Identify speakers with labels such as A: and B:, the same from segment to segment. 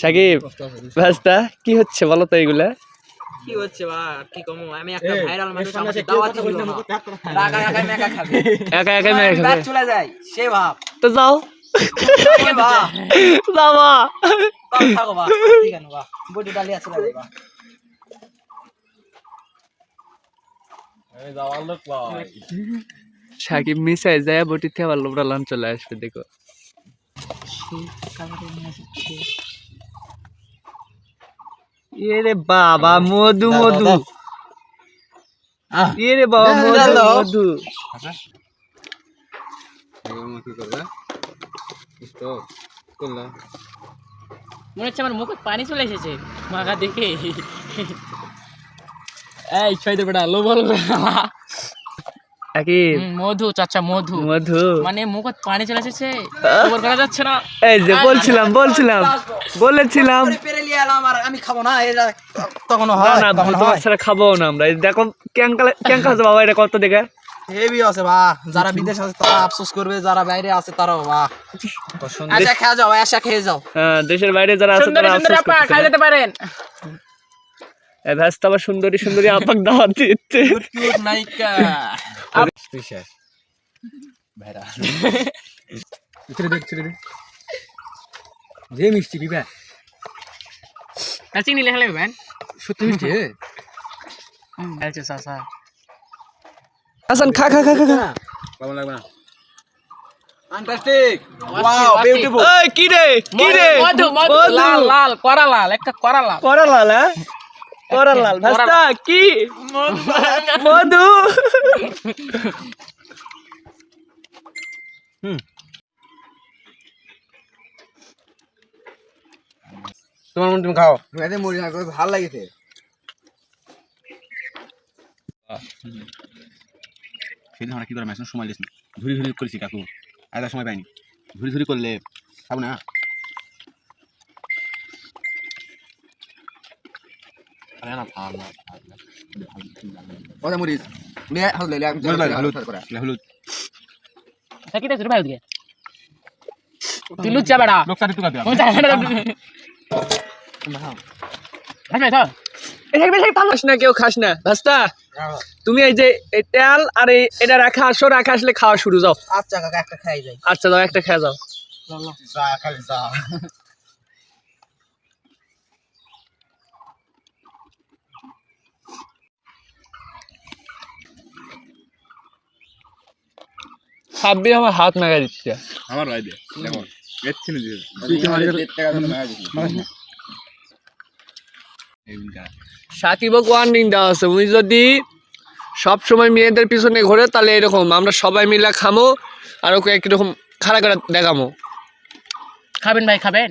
A: সাকিব ভাস্তা কি হচ্ছে বলো তো এগুলা?
B: কি হচ্ছে বা কি কমু? আমি একটা ভাইরাল মানুষ আমাকে দাওয়াত দিল। না রাগা রাগা মেকা খাবে
A: একা একা মেরে
B: ব্যাট
A: খাবে।
B: চলে যায় সে ভাব।
A: তো যাও।
B: এ বা।
A: যাবা
B: কম থাকো বা ঠিক আছে বা? বডি ডালিয়া চলে বা।
A: সাকিব মিশাই যায় বটিতে আবার লোবরা লান চলে আসবে দেখো। এরে বাবা মধু মধু। এরে বাবা মধু মধু।
C: মনে হচ্ছে আমার মুখে পানি চলে এসেছে। মাখা দেখে। এই ছয় বেটা লো বল।
A: সাকিব
C: মধু চাচা মধু।
A: মধু।
C: মানে মুখে পানি চলে এসেছে খবর করা যাচ্ছে না?
A: এই যে বলছিলাম বলছিলাম বলেছিলাম।
B: পেরে লিয়ে এলাম আর আমি খাব না এটা তখন হয়
A: না
B: তখন হয়।
A: ছাড়া খাব না আমরা। দেখো ক্যাঙ্কা ক্যাঙ্কা আছে বাবা এটা কত দেখে?
B: হেভি আছে বা। যারা বিদেশ আছে তারা আফসোস করবে যারা বাইরে আছে তারাও বা। আচ্ছা খেয়ে যাও আশা খেয়ে যাও।
A: হ্যাঁ, দেশের বাইরে যারা আছে তারা
C: সুন্দরী
A: আফসোস
C: আপা খাই যেতে পারেন।
A: ব্যস্ত আবার সুন্দরী সুন্দরী আপাক দাওয়াত দিচ্ছে।
C: কিউট নায়িকা
B: যে মিষ্টি বিবা
C: চিনি লেখা লাগবে
B: সত্যি মিষ্টি?
C: আচ্ছা চাচা
A: হাসান খা খা খা খা খা।
B: ফ্যান্টাস্টিক ওয়াও বিউটিফুল
A: এই কি রে? কি রে?
C: মধু মধু। লাল লাল করা লাল একটা করা লাল।
A: করালাল হ্যাঁ? করালাল ভাস্তা কি মধু
B: তোমার মন তুমি খাও। এতে মরি না করে ভালো লাগেছে।
D: সেদিন আমরা কি করে সময় লিস ঘুরি ঘুরি করেছি কাকু। আর সময় পাইনি। ঘুরি ঘুরি করলে খাব না?
C: কি ভাই ওদিকে তুই লুচ্চা বেড়া
D: লোকটা
C: কোন ভাই ভাই
A: খাস না কেউ খাস না ভাস্তা তুমি এই যে এই তেল আর এই এটা রাখা আসো রাখা আসলে খাওয়া শুরু যাও।
B: আচ্ছা কাকা একটা খাই যাই
A: আচ্ছা যাও একটা খেয়ে যাও।
B: যা খালি যা
A: সাব্বি আমার হাত দিচ্ছে।
D: আমার রায় দে দেখো এচ্ছি না দিয়ে
A: সাকিবক ওয়ার্নিং দেওয়া আছে উনি যদি সব সময় মেয়েদের পিছনে ঘোরে তাহলে এরকম আমরা সবাই মিলে খামো আর ওকে একরকম খাড়া করে দেখামো।
C: খাবেন ভাই খাবেন?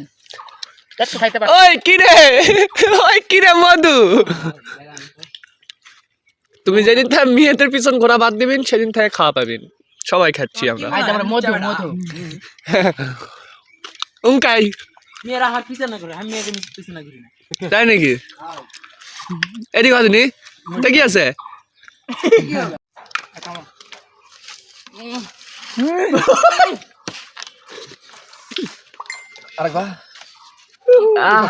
A: ওই কিরে? ওই কিরে মধু? তুমি যেদিন থেকে মেয়েদের পিছন ঘোরা বাদ দিবেন সেদিন থেকে খাওয়া পাবেন। সবাই খাচ্ছি আমরা
C: মধু মধু।
A: উঙ্কাই
B: মেয়েরা না করে আমি মেয়েকে পিছনে করি না।
A: তাই নাকি? এদিকে বাজনি তা কি আছে?
B: আরেকবার।
A: আহ।